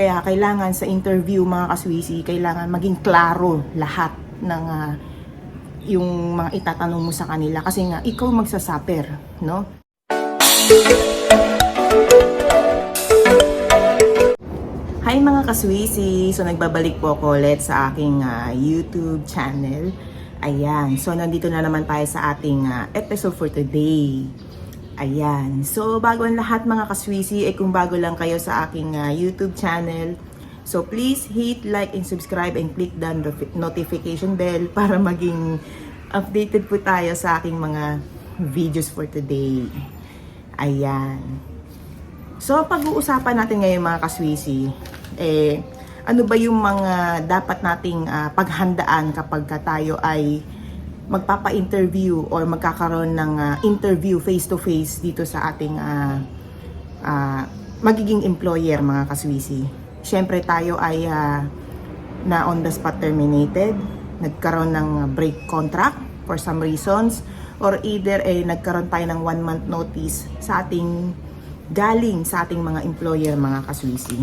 Kaya kailangan sa interview mga kaswisi, kailangan maging klaro lahat ng ah, yung mga itatanong mo sa kanila kasi nga ikaw magsasaper, no? Hi mga kaswisi! So nagbabalik po ako ulit sa aking ah, YouTube channel. Ayan, so nandito na naman tayo sa ating ah, episode for today. Ayan, so bago ang lahat mga kaswisi, eh kung bago lang kayo sa aking ah, YouTube channel, so please hit like and subscribe and click the notif- notification bell para maging updated po tayo sa aking mga videos for today. Ayan. So, pag-uusapan natin ngayon mga kaswisi, eh, ano ba yung mga dapat nating ah, paghandaan kapag ka tayo ay magpapa-interview or magkakaroon ng ah, interview face-to-face dito sa ating ah, ah, magiging employer mga kaswisi. Siyempre tayo ay ah, na on the spot terminated, nagkaroon ng break contract for some reasons, or either eh, nagkaroon tayo ng one month notice sa ating galing sa ating mga employer, mga kaswisi.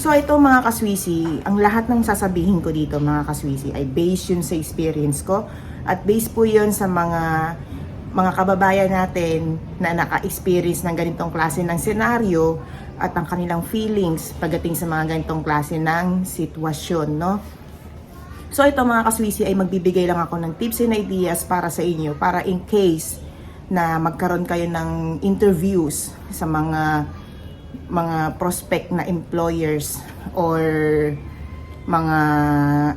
So ito mga kaswisi, ang lahat ng sasabihin ko dito mga kaswisi ay based yun sa experience ko at based po yun sa mga mga kababayan natin na naka-experience ng ganitong klase ng senaryo at ang kanilang feelings pagdating sa mga ganitong klase ng sitwasyon, no? So ito mga kaswisi ay magbibigay lang ako ng tips and ideas para sa inyo para in case na magkaroon kayo ng interviews sa mga mga prospect na employers or mga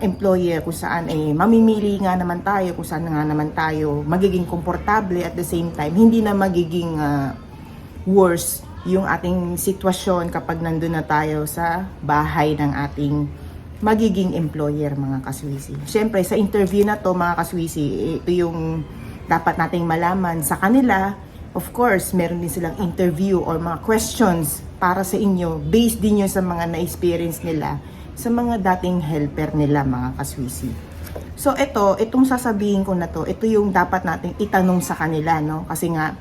employer kung saan eh mamimili nga naman tayo kung saan nga naman tayo magiging komportable at the same time hindi na magiging ah, worse yung ating sitwasyon kapag nandun na tayo sa bahay ng ating magiging employer mga kaswisi. Siyempre sa interview na to mga kaswisi, ito yung dapat nating malaman sa kanila. Of course, meron din silang interview or mga questions para sa inyo based din yun sa mga na-experience nila sa mga dating helper nila mga kaswisi. So ito, itong sasabihin ko na to, ito yung dapat nating itanong sa kanila, no? Kasi nga,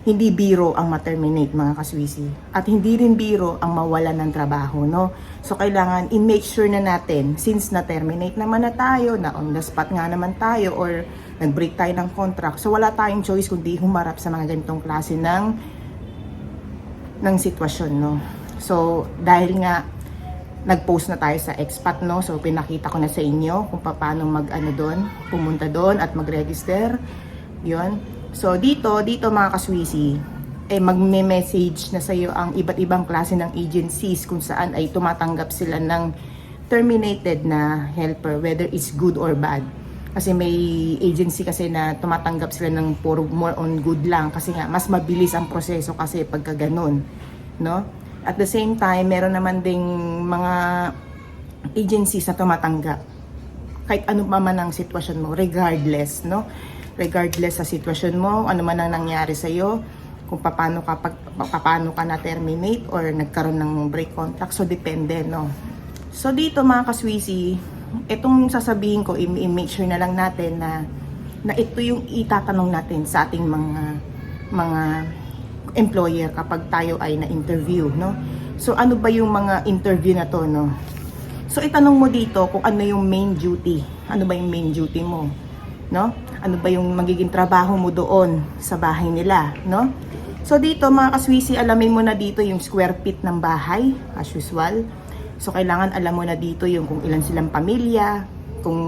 hindi biro ang ma-terminate mga kaswisi. At hindi rin biro ang mawala ng trabaho, no? So, kailangan i-make sure na natin, since na-terminate naman na tayo, na on the spot nga naman tayo, or nag-break tayo ng contract, so wala tayong choice kundi humarap sa mga ganitong klase ng ng sitwasyon, no? So, dahil nga nag-post na tayo sa expat, no? So, pinakita ko na sa inyo kung paano mag-ano doon, pumunta doon at mag-register. Yun. So, dito, dito mga kaswisi, eh magme-message na sa iyo ang iba't ibang klase ng agencies kung saan ay tumatanggap sila ng terminated na helper, whether it's good or bad. Kasi may agency kasi na tumatanggap sila ng puro more on good lang kasi nga mas mabilis ang proseso kasi pagka ganun, no? At the same time, meron naman ding mga agencies na tumatanggap kahit ano pa man ang sitwasyon mo, regardless, no? Regardless sa sitwasyon mo, ano man ang nangyari sa iyo, kung paano ka pag, paano ka na terminate or nagkaroon ng break contract, so depende, no? So dito mga kaswisi, itong sasabihin ko, i-make sure na lang natin na na ito yung itatanong natin sa ating mga mga employer kapag tayo ay na-interview, no? So ano ba yung mga interview na to, no? So itanong mo dito kung ano yung main duty. Ano ba yung main duty mo? No? Ano ba yung magiging trabaho mo doon sa bahay nila, no? So dito mga kaswisi, alamin mo na dito yung square feet ng bahay as usual. So kailangan alam mo na dito yung kung ilan silang pamilya, kung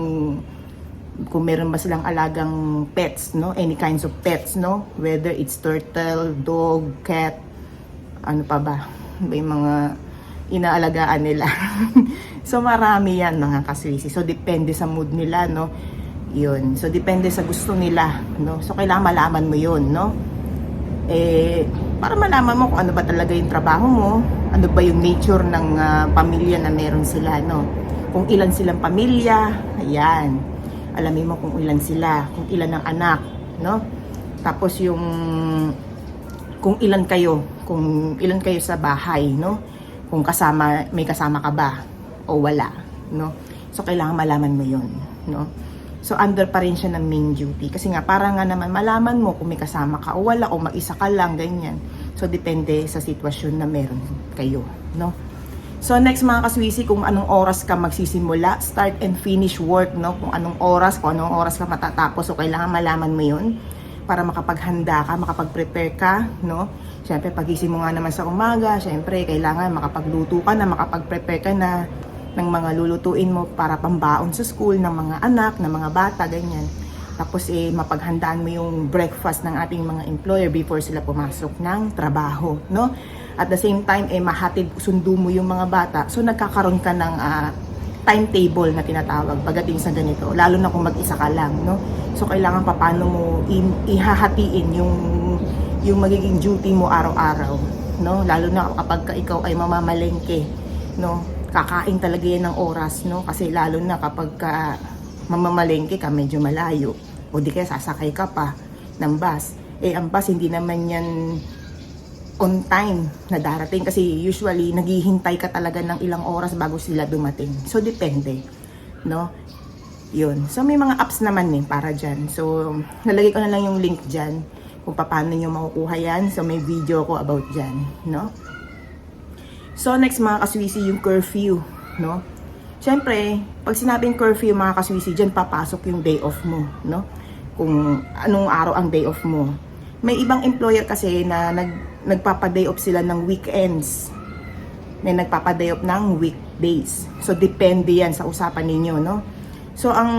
kung meron ba silang alagang pets, no? Any kinds of pets, no? Whether it's turtle, dog, cat, ano pa ba? May mga inaalagaan nila. so marami yan mga kaswisi. So depende sa mood nila, no? Yun. So depende sa gusto nila, no? So kailangan malaman mo yun, no? Eh, para malaman mo kung ano ba talaga yung trabaho mo, ano ba yung nature ng ah, pamilya na meron sila, no? Kung ilan silang pamilya, ayan. Alamin mo kung ilan sila, kung ilan ang anak, no? Tapos yung kung ilan kayo, kung ilan kayo sa bahay, no? Kung kasama, may kasama ka ba o wala, no? So kailangan malaman mo 'yon, no? So under pa rin siya ng main duty kasi nga para nga naman malaman mo kung may kasama ka o wala o mag-isa ka lang ganyan. So depende sa sitwasyon na meron kayo, no? So next mga kaswisi, kung anong oras ka magsisimula, start and finish work, no? Kung anong oras, kung anong oras ka matatapos, so kailangan malaman mo yun para makapaghanda ka, makapag-prepare ka, no? Siyempre, pagising mo nga naman sa umaga, siyempre, kailangan makapagluto ka na, makapag-prepare ka na ng mga lulutuin mo para pambaon sa school ng mga anak, ng mga bata, ganyan. Tapos eh, mapaghandaan mo yung breakfast ng ating mga employer before sila pumasok ng trabaho, no? At the same time, eh, mahatid, sundo mo yung mga bata. So, nagkakaroon ka ng ah, timetable na tinatawag pagdating sa ganito. Lalo na kung mag-isa ka lang, no? So, kailangan pa paano mo in, ihahatiin yung, yung magiging duty mo araw-araw, no? Lalo na kapag ka ikaw ay mamamalengke, no? Kakain talaga yan ng oras, no? Kasi lalo na kapag ka mamamalengke ka, medyo malayo. O di kaya sasakay ka pa ng bus. Eh, ang bus, hindi naman yan on time na darating kasi usually naghihintay ka talaga ng ilang oras bago sila dumating. So depende, no? 'Yun. So may mga apps naman eh para diyan. So nalagay ko na lang yung link diyan kung paano niyo makukuha yan. So may video ko about diyan, no? So next mga kaswisi yung curfew, no? Siyempre, pag sinabing curfew mga kaswisi, diyan papasok yung day off mo, no? Kung anong araw ang day off mo. May ibang employer kasi na nag, nagpapa-day off sila ng weekends. May nagpapa-day off ng weekdays. So, depende yan sa usapan ninyo, no? So, ang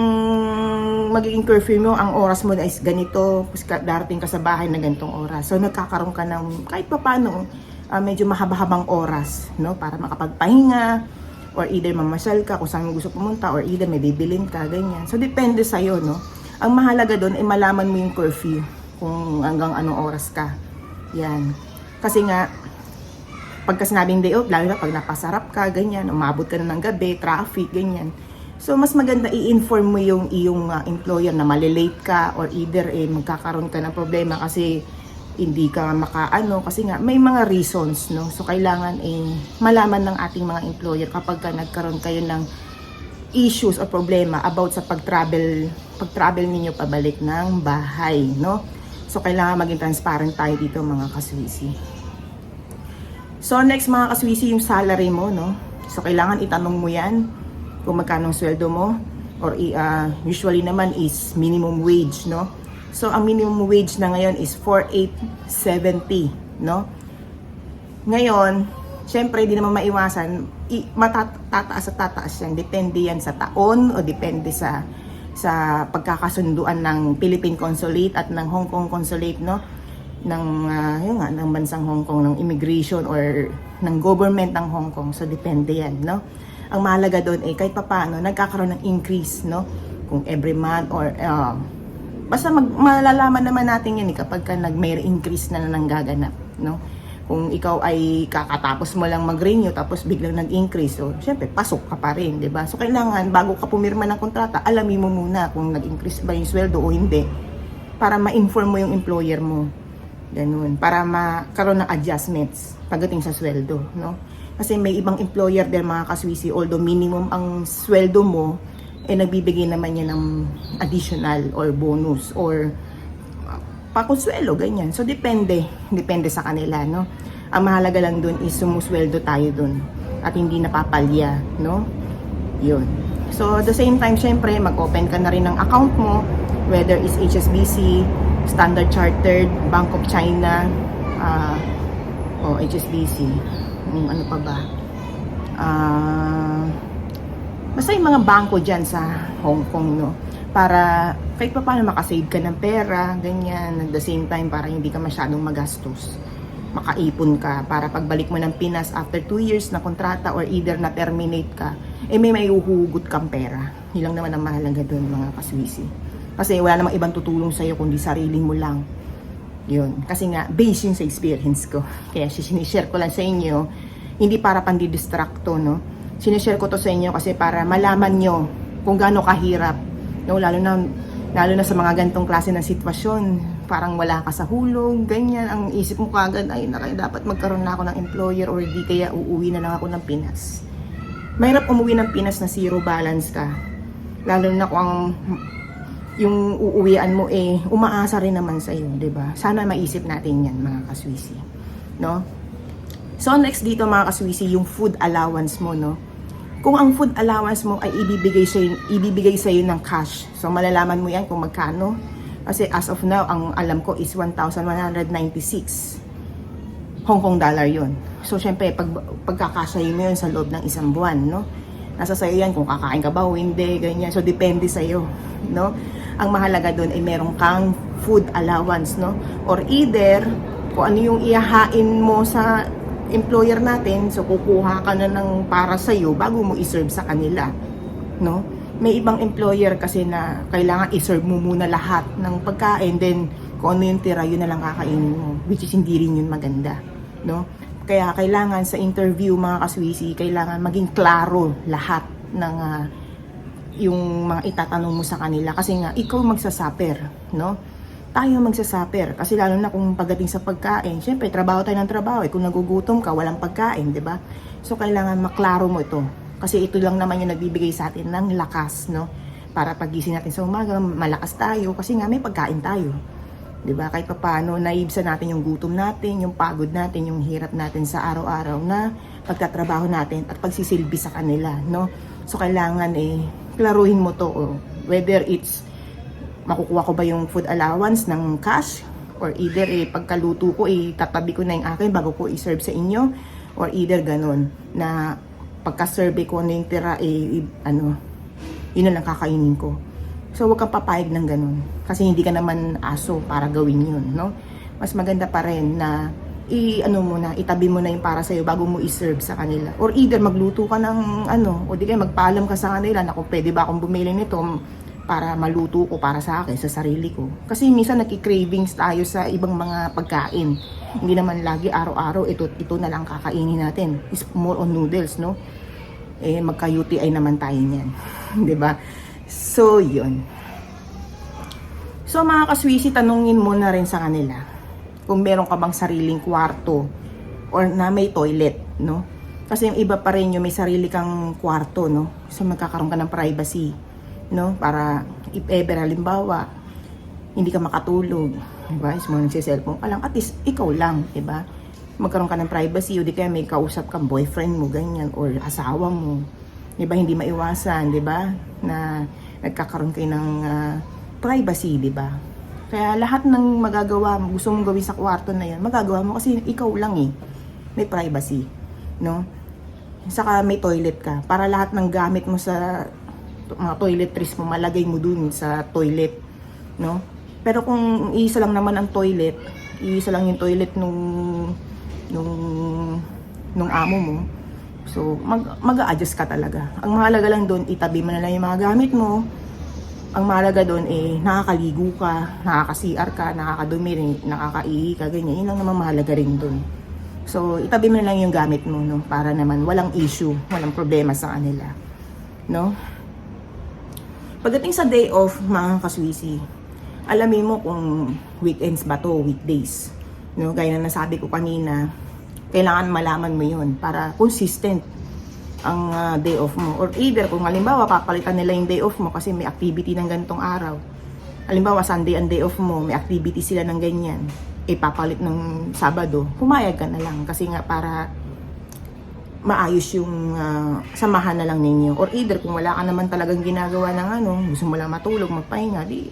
magiging curfew mo, ang oras mo is ganito, darating ka sa bahay na ganitong oras. So, nagkakaroon ka ng kahit pa paano, ah, medyo mahaba-habang oras, no? Para makapagpahinga, or either mamasyal ka kung saan mo gusto pumunta, or either may bibilin ka, ganyan. So, depende sa'yo, no? Ang mahalaga doon ay malaman mo yung curfew, kung hanggang anong oras ka. Yan. Kasi nga, pagka sinabing day off, lalo na pag napasarap ka, ganyan, umabot ka na ng gabi, traffic, ganyan. So, mas maganda i-inform mo yung iyong ah, employer na malilate ka or either eh, magkakaroon ka ng problema kasi hindi ka makaano. Kasi nga may mga reasons no? So kailangan eh malaman ng ating mga employer kapag ka nagkaroon kayo ng issues o problema about sa pag-travel pag-travel ninyo pabalik ng bahay no? So kailangan maging transparent tayo dito mga kaswisi So next mga kaswisi yung salary mo, no? So kailangan itanong mo yan kung magkano ang sweldo mo or ah, usually naman is minimum wage, no? So ang minimum wage na ngayon is 4870, no? Ngayon, syempre di naman maiwasan, i- matataas at tataas yan. Depende yan sa taon o depende sa sa pagkakasunduan ng Philippine Consulate at ng Hong Kong Consulate, no? Ng ah, yun nga ng bansang Hong Kong ng immigration or ng government ng Hong Kong. So depende yan no? Ang mahalaga doon eh kahit papaano nagkakaroon ng increase no? Kung every month or ah, basta mag, malalaman naman natin yan eh, kapag ka nag may increase na nanggaganap no? Kung ikaw ay kakatapos mo lang mag-renew tapos biglang nag-increase so syempre pasok ka pa rin di ba? So kailangan bago ka pumirma ng kontrata alamin mo muna kung nag-increase ba yung sweldo o hindi para ma-inform mo yung employer mo Ganun. Para makaroon ng adjustments pagdating sa sweldo, no? Kasi may ibang employer din mga kaswisi, although minimum ang sweldo mo, eh nagbibigay naman yan ng additional or bonus or uh, pakonsuelo, ganyan. So, depende. Depende sa kanila, no? Ang mahalaga lang dun is sumusweldo tayo dun at hindi napapalya, no? Yun. So, at the same time, syempre, mag-open ka na rin ng account mo, whether is HSBC, Standard Chartered, Bank of China, ah, o HSBC, yung ano pa ba? Ah, basta yung mga bangko dyan sa Hong Kong, no? Para kahit pa paano makasave ka ng pera, ganyan, at the same time para hindi ka masyadong magastos makaipon ka para pagbalik mo ng Pinas after 2 years na kontrata or either na terminate ka, eh may maiuhugot kang pera. Yun lang naman ang mahalaga doon mga kaswisi. Kasi wala namang ibang tutulong sa'yo kundi sarili mo lang. Yun. Kasi nga, based yun sa experience ko. Kaya sinishare ko lang sa inyo, hindi para pandidistracto, no? Sinishare ko to sa inyo kasi para malaman nyo kung gaano kahirap. No? Lalo na lalo na sa mga gantong klase ng sitwasyon, parang wala ka sa hulog, ganyan, ang isip mo kagad, ay na kaya dapat magkaroon na ako ng employer or di kaya uuwi na lang ako ng Pinas. Mahirap umuwi ng Pinas na zero balance ka. Lalo na kung ang yung uuwian mo eh, umaasa rin naman sa iyo, 'di ba? Sana maisip natin 'yan, mga kaswisi. No? So next dito mga kaswisi, yung food allowance mo, no? Kung ang food allowance mo ay ibibigay sa ibibigay sa ng cash. So malalaman mo 'yan kung magkano. Kasi as of now, ang alam ko is 1,196 Hong Kong dollar 'yon. So syempre pag pagkakasya mo 'yun sa loob ng isang buwan, no? Nasa sa'yo yan kung kakain ka ba o hindi, ganyan. So depende sa'yo, no? Ang mahalaga doon ay meron kang food allowance, no? Or either kung ano yung ihahain mo sa employer natin, so kukuha ka na ng para sa iyo bago mo i-serve sa kanila, no? May ibang employer kasi na kailangan i-serve mo muna lahat ng pagkain, then kung ano yung tira, yun na lang kakainin mo, which is hindi rin yun maganda, no? Kaya kailangan sa interview mga kaswisi, kailangan maging klaro lahat ng ah, yung mga itatanong mo sa kanila kasi nga ikaw magsasaper, no? Tayo magsasaper kasi lalo na kung pagdating sa pagkain, syempre trabaho tayo ng trabaho, eh. kung nagugutom ka, walang pagkain, 'di ba? So kailangan maklaro mo ito kasi ito lang naman yung nagbibigay sa atin ng lakas, no? Para pagising natin sa umaga, malakas tayo kasi nga may pagkain tayo. 'di ba? Kahit papaano naibsan natin yung gutom natin, yung pagod natin, yung hirap natin sa araw-araw na pagtatrabaho natin at pagsisilbi sa kanila, no? So kailangan eh klaruhin mo to oh, whether it's makukuha ko ba yung food allowance ng cash or either eh pagkaluto ko eh tatabi ko na yung akin bago ko i-serve sa inyo or either ganun na pagka-survey ko ano yung tira eh ano yun lang kakainin ko. So, huwag kang papayag ng ganun. Kasi hindi ka naman aso para gawin yun, no? Mas maganda pa rin na i ano mo na itabi mo na yung para sa bago mo i-serve sa kanila. Or either magluto ka ng ano o di kaya magpaalam ka sa kanila na kung pwede ba akong bumili nito para maluto ko para sa akin sa sarili ko. Kasi minsan nagki-cravings tayo sa ibang mga pagkain. Hindi naman lagi araw-araw ito ito na lang kakainin natin. Is more on noodles no? Eh magka UTI naman tayo niyan 'di ba? So yun. So mga kaswisi, tanungin mo na rin sa kanila kung meron ka bang sariling kwarto or na may toilet, no? Kasi yung iba pa rin yung may sarili kang kwarto, no? So magkakaroon ka ng privacy, no? Para if ever halimbawa, hindi ka makatulog, di ba? Is mo nagsiselfone ka lang, at least ikaw lang, di ba? Magkaroon ka ng privacy, o di kaya may kausap kang boyfriend mo, ganyan, or asawa mo, di ba? Hindi maiwasan, di ba? Na nagkakaroon kayo ng ah, privacy, di ba? Kaya lahat ng magagawa mo, gusto mong gawin sa kwarto na yan, magagawa mo kasi ikaw lang eh. May privacy, no? Saka may toilet ka. Para lahat ng gamit mo sa mga toiletries mo, malagay mo dun sa toilet, no? Pero kung isa lang naman ang toilet, isa lang yung toilet nung nung nung amo mo, so mag, mag-a-adjust ka talaga. Ang mahalaga lang doon, itabi mo na lang yung mga gamit mo, ang mahalaga doon eh, nakakaligo ka, nakaka-CR ka, nakakadumi, nakakaihi ka, ganyan. Yun lang naman mahalaga rin doon. So, itabi mo na lang yung gamit mo, no? Para naman walang issue, walang problema sa kanila. No? Pagdating sa day off, mga kaswisi, alamin mo kung weekends ba to, weekdays. No? Gaya na nasabi ko kanina, kailangan malaman mo yun para consistent ang ah, day off mo. Or either, kung halimbawa, papalitan nila yung day off mo kasi may activity ng ganitong araw. Halimbawa, Sunday ang day off mo, may activity sila ng ganyan. Eh, papalit ng Sabado, pumayag ka na lang. Kasi nga, para maayos yung ah, samahan na lang ninyo. Or either, kung wala ka naman talagang ginagawa ng ano, gusto mo lang matulog, magpahinga, di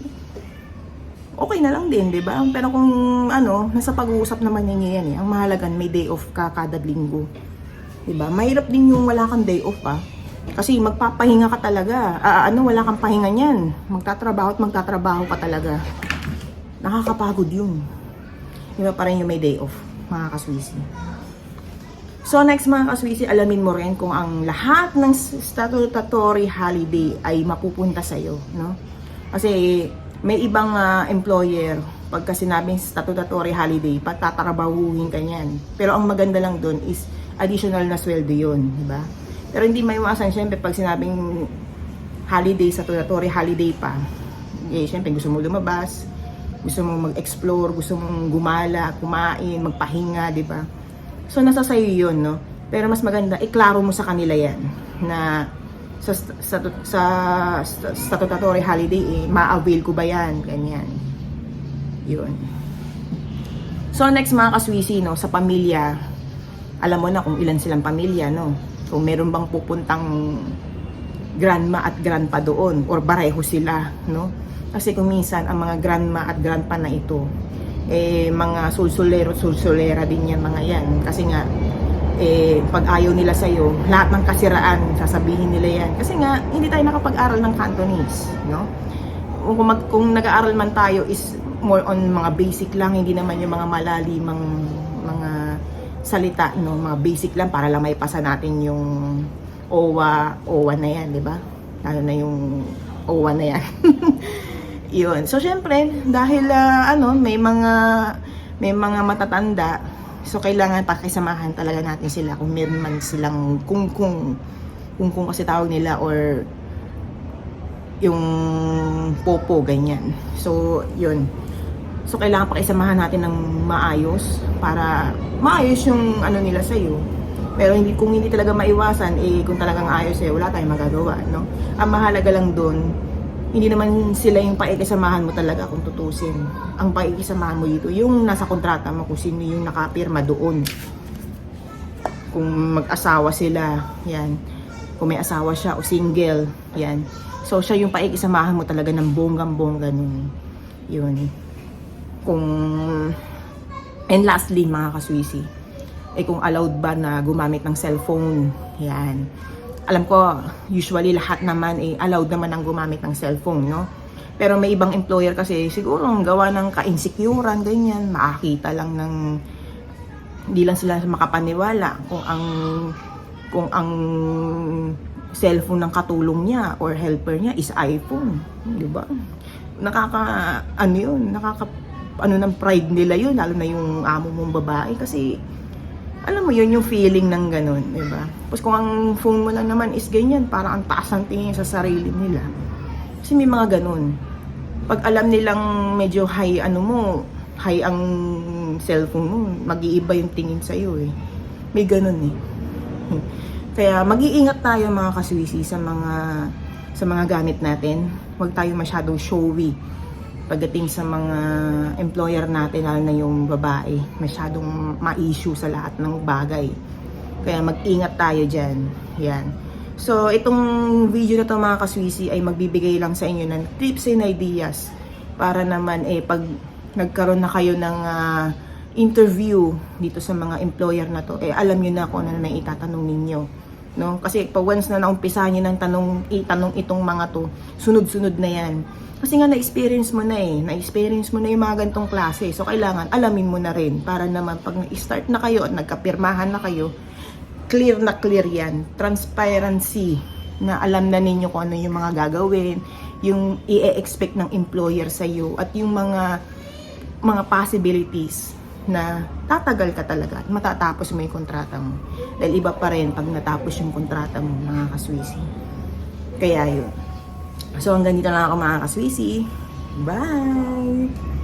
okay na lang din, di ba? Pero kung ano, nasa pag-uusap naman ninyo yan eh. Ang mahalagan, may day off ka kada linggo. Di ba? Mahirap din yung wala kang day off pa. Kasi magpapahinga ka talaga. Ah, ano, wala kang pahinga niyan. Magtatrabaho at magtatrabaho ka talaga. Nakakapagod yun. Di ba pa rin yung may day off, mga kaswisi. So next mga kaswisi, alamin mo rin kung ang lahat ng statutory holiday ay mapupunta sa'yo. No? Kasi may ibang ah, employer, pagka sinabing statutory holiday, pagtatrabahuhin ka niyan. Pero ang maganda lang doon is additional na sweldo yun, di ba? Pero hindi maiwasan, syempre, pag sinabing holiday, statutory holiday pa, eh, syempre, gusto mo lumabas, gusto mo mag-explore, gusto mong gumala, kumain, magpahinga, di ba? So, nasa sa'yo yun, no? Pero mas maganda, iklaro mo sa kanila yan na sa, sa, sa, sa statutory holiday, eh, ma-avail ko ba yan? Ganyan. Yun. So, next mga kaswisi, no, sa pamilya, alam mo na kung ilan silang pamilya, no? Kung meron bang pupuntang grandma at grandpa doon or bareho sila, no? Kasi kung minsan ang mga grandma at grandpa na ito, eh mga sulsulero at sulsulera din yan mga yan. Kasi nga, eh, pag ayaw nila sa'yo, lahat ng kasiraan, sasabihin nila yan. Kasi nga, hindi tayo nakapag-aral ng Cantonese, no? Kung, mag, kung nag-aaral man tayo is more on mga basic lang, hindi naman yung mga malalimang salita, no? Mga basic lang para lang may pasa natin yung OWA, OWA na yan, di ba? Lalo na yung OWA na yan. Yun. So, syempre, dahil ah, ano, may mga may mga matatanda, so kailangan pakisamahan talaga natin sila kung meron man silang kungkung kungkung kasi tawag nila or yung popo, ganyan. So, yun. So, kailangan pakisamahan natin ng maayos para maayos yung ano nila sa'yo. Pero hindi, kung hindi talaga maiwasan, eh, kung talagang ayos eh, wala tayong magagawa, no? Ang mahalaga lang doon, hindi naman sila yung paikisamahan mo talaga kung tutusin. Ang paikisamahan mo dito, yung nasa kontrata mo kung sino yung nakapirma doon. Kung mag-asawa sila, yan. Kung may asawa siya o single, yan. So, siya yung paikisamahan mo talaga ng bonggang-bongga nun. Yun. Kung... And lastly, mga kaswisi, eh kung allowed ba na gumamit ng cellphone, yan alam ko, usually lahat naman eh, allowed naman ang gumamit ng cellphone, no? Pero may ibang employer kasi siguro ang gawa ng ka-insecurean, ganyan, makakita lang ng hindi lang sila makapaniwala kung ang kung ang cellphone ng katulong niya or helper niya is iPhone, di ba? Nakaka ano yun, nakaka ano ng pride nila yun, lalo na yung amo mong babae kasi alam mo yun, yung feeling ng ganun, di ba? Tapos kung ang phone mo lang naman is ganyan, parang ang taas ang tingin sa sarili nila. Kasi may mga ganun. Pag alam nilang medyo high, ano mo, high ang cellphone mo, mag-iiba yung tingin sa'yo eh. May ganun eh. Kaya mag-iingat tayo mga kaswisi sa mga sa mga gamit natin. Huwag tayo masyadong showy pagdating sa mga employer natin, lalo na yung babae, masyadong ma-issue sa lahat ng bagay. Kaya mag-ingat tayo dyan. Yan. So, itong video na to mga kaswisi ay magbibigay lang sa inyo ng tips and ideas para naman eh pag nagkaroon na kayo ng ah, interview dito sa mga employer na to, eh alam niyo na kung ano na itatanong ninyo. No? Kasi pag once na naumpisahan niyo ng tanong, itanong itong mga to, sunod-sunod na yan. Kasi nga na-experience mo na eh, na-experience mo na yung mga gantong klase. So kailangan alamin mo na rin para naman pag na-start na kayo at nagkapirmahan na kayo, clear na clear yan. Transparency na alam na ninyo kung ano yung mga gagawin, yung i-expect ng employer sa iyo at yung mga mga possibilities na tatagal ka talaga at matatapos mo yung kontrata mo. Dahil iba pa rin pag natapos yung kontrata mo, mga kaswisi. Kaya yun. So hanggang dito lang ako mga kaswisi. Bye!